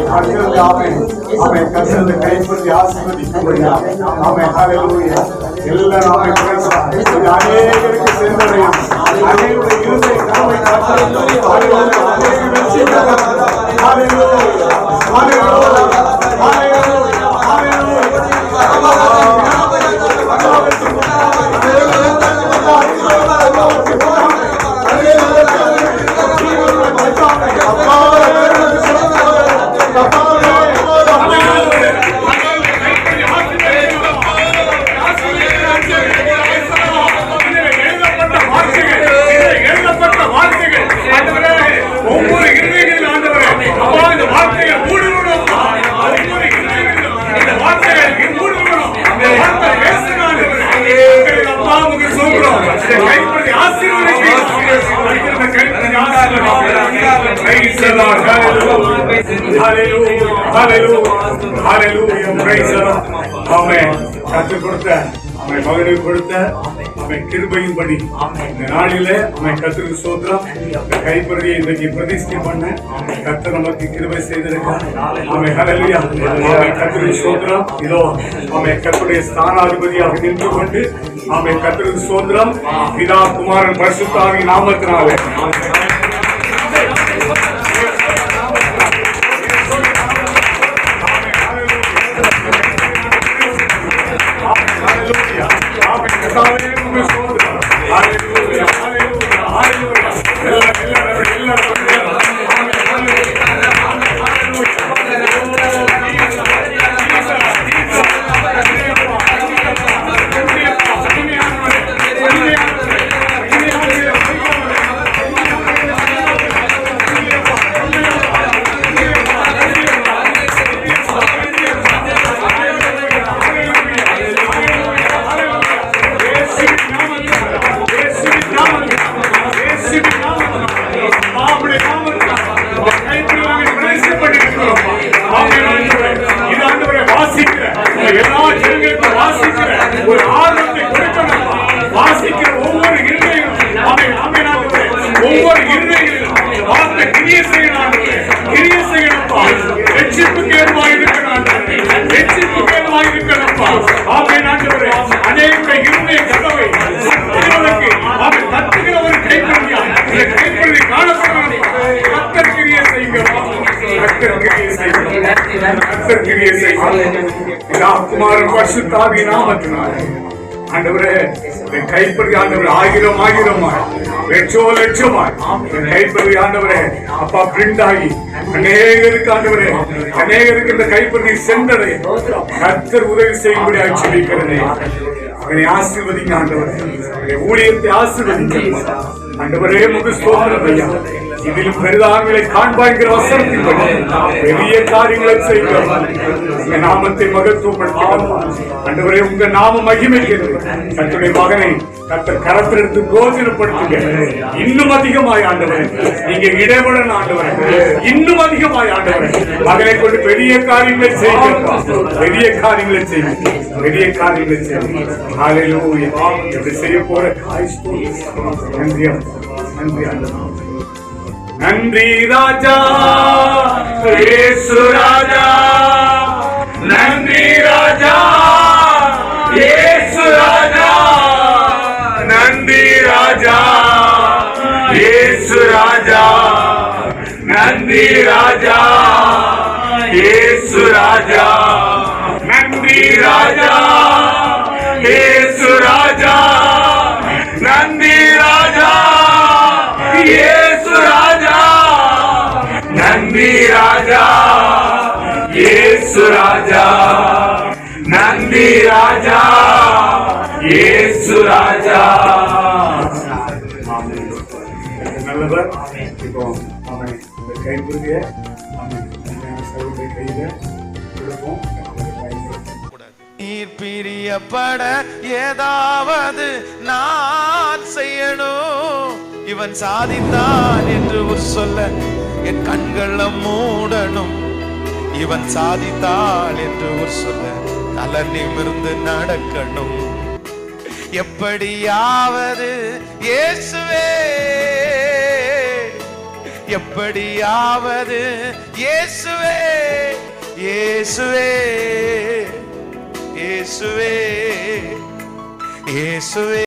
Until the Amen. Amen. Consider the grateful we ask for the Amen. Hallelujah. எல்லா நாமே அநேகருக்கு சேர்ந்தடையும் அநேகருடைய இருதய கருவை கட்டளை Praise the Lord. Hallelujah. Hallelujah. Hallelujah. Praise the Lord. Amen. கற்றுக் கொடுத்த அவன் மகனுக்கு கொடுத்த அவன் கிருபையின்படி இந்த நாளிலே அவன் கத்திற்கு சோத்திரம் கைப்பறியை இன்றைக்கு பிரதிஷ்டை பண்ண கத்தர் நமக்கு கிருபை செய்திருக்கான் அவன் ஹalleluya அவன் கத்திற்கு சோத்திரம் இதோ அவன் கத்தருடைய ஸ்தானாதிபதியாக நின்று கொண்டு அவன் கத்திற்கு சோத்திரம் பிதா குமாரன் பரிசுத்தாவி நாமத்தினாலே Nossa, இதா குமாரன் தாவி நாமத்தினாலே. ஆண்டவரே கைப்பறி ஆண்டவர் ஆயிரம் ஆயிரமாய் லட்சோ லட்சமாய் கைப்பறி ஆண்டவரே அப்பா பிரிண்ட் ஆகி அநேகருக்கு ஆண்டவரே அநேகருக்கு இந்த கைப்பறி சென்றடை கத்தர் உதவி செய்யும்படி ஆட்சிக்கிறதே அவனை ஆசீர்வதிங்க ஆண்டவரே. ஊழியத்தை ஆசீர்வதிங்க. ஆண்டவரே முக ஸ்தோத்திரம் இதில் இதிலும் காண்பாய்கிற வசனத்தின்படி பெரிய காரியங்களை செய்கிறோம் உங்க நாமத்தை மகத்துவப்படுத்துகிறோம் ஆண்டவரே உங்க நாம மகிமைக்கிறது கத்துடைய மகனை கத்தர் கரத்தில் எடுத்து கோஜனப்படுத்துங்க இன்னும் அதிகமாய் ஆண்டவர். நீங்க இடைபடணும் ஆண்டவர். இன்னும் அதிகமாய் ஆண்டவர். மகனை கொண்டு பெரிய காரியங்களை செய்ய பெரிய காரியங்களை செய்ய பெரிய காரியங்களை செய்ய ஹalleluya. எப்படி செய்ய போற நன்றி நன்றி ஆண்டவர். நன்றி ராஜா. ஏசு ராஜா. நன்றி ராஜா. ஏசு ராஜா. நன்றி ராஜா. ஏசு ராஜா. நன்றி ராஜா. ஏசு ராஜா. நன்றி ராஜா. ஏசு ராஜா. ராஜா. நன்றி ராஜா. இயேசு ராஜா. நல்லவர். இப்போ அவன் இந்த கைப்பிடிய அவன் சவுடைய கையில கொடுப்போம். நீர் பிரியப்பட ஏதாவது நான் செய்யணும். இவன் சாதித்தான் என்று சொல்ல என் கண்கள மூடணும். இவன் சாதித்தாள் என்று ஒரு சொல்ல தலை நிமிர்ந்து நடக்கணும். எப்படியாவது இயேசுவே எப்படியாவது இயேசுவே இயேசுவே இயேசுவே இயேசுவே.